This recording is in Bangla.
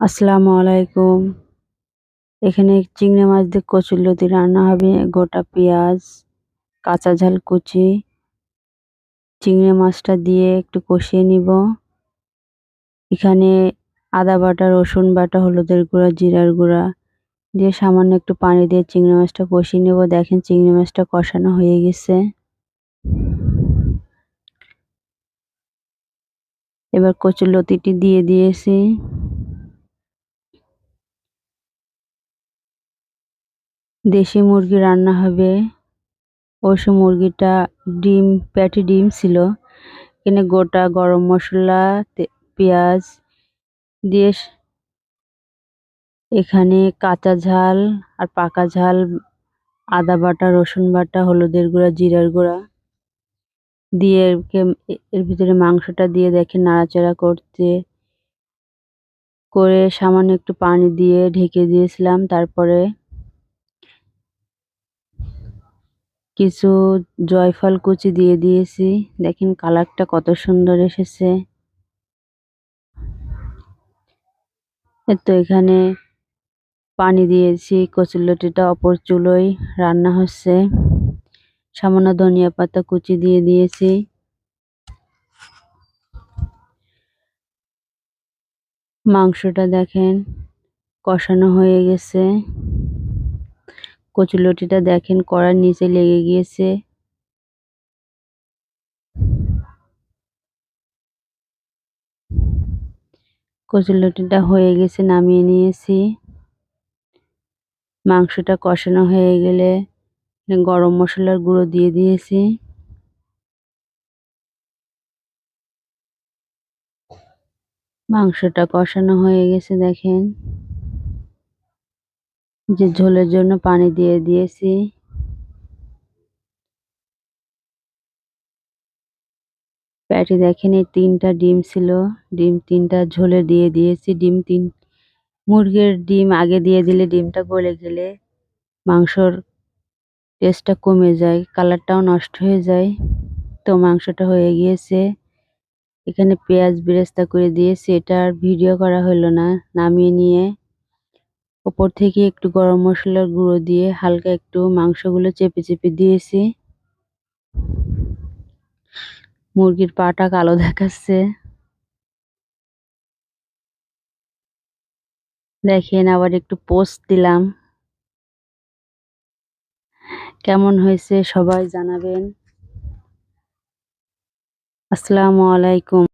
আসসালামু আলাইকুম। এখানে চিংড়ি মাছ দিয়ে কচুরলতি রান্না হবে, গোটা পেঁয়াজ, কাঁচা ঝাল কুচি। চিংড়ি মাছটা দিয়ে একটু কষিয়ে নিব। এখানে আদা বাটা, রসুন বাটা, হলুদের গুঁড়া, জিরার গুঁড়া দিয়ে সামান্য একটু পানি দিয়ে চিংড়ি মাছটা কষিয়ে নেব। দেখেন চিংড়ি মাছটা কষানো হয়ে গেছে। এবার কচুরলতিটি দিয়ে দিয়েছি। দেশি মুরগি রান্না হবে। অবশ্য মুরগিটা ডিম প্যাটি ডিম ছিল। এখানে গোটা গরম মশলা পেঁয়াজ দিয়ে এখানে কাঁচা ঝাল আর পাকা ঝাল, আদা বাটা, রসুন বাটা, হলুদের গুঁড়া, জিরার গুঁড়া দিয়ে এর ভিতরে মাংসটা দিয়ে দেখে নাড়াচাড়া করতে। করে সামান্য একটু পানি দিয়ে ঢেকে দিয়েছিলাম, তারপরে কিছু জয়ফল কুচি দিয়ে দিয়েছি। দেখেন কালারটা কত সুন্দর এসেছে। তো এখানে পানি দিয়েছি কচুরলতিটা অপর চুলোয় রান্না হচ্ছে। সামান্য ধনিয়া পাতা কুচি দিয়ে দিয়েছি। মাংসটা দেখেন কষানো হয়ে গেছে। কচুলতিটা দেখেন, কড়ার নিচে লেগে গিয়েছে। কচুলতিটা হয়ে গেছে, নামিয়ে নিয়েছি। মাংসটা কষানো হয়ে গেলে গরম মশলার গুঁড়ো দিয়ে দিয়েছি। মাংসটা কষানো হয়ে গেছে, দেখেন। যে ঝোলের জন্য পানি দিয়ে দিয়েছি। প্যাটি দেখেন, এই তিনটা ডিম ছিল। ডিম তিনটা ঝোলে দিয়ে দিয়েছি। ডিম তিন, মুরগির ডিম আগে দিয়ে দিলে ডিমটা গলে গেলে মাংসর টেস্টটা কমে যায়, কালারটাও নষ্ট হয়ে যায়। তো মাংসটা হয়ে গিয়েছে। এখানে পেঁয়াজ বেরেস্তা করে দিয়েছি। এটা আর ভিডিও করা হলো না, নামিয়ে নিয়ে ওপর থেকে একটু গরম মশলার গুঁড়ো দিয়ে হালকা একটু মাংসগুলো চেপে চেপে দিয়েছি। মুরগির পাটা কালো দেখাচ্ছে। দেখেন আবার একটু পোস্ট দিলাম। কেমন হয়েছে সবাই জানাবেন। আসসালামু আলাইকুম।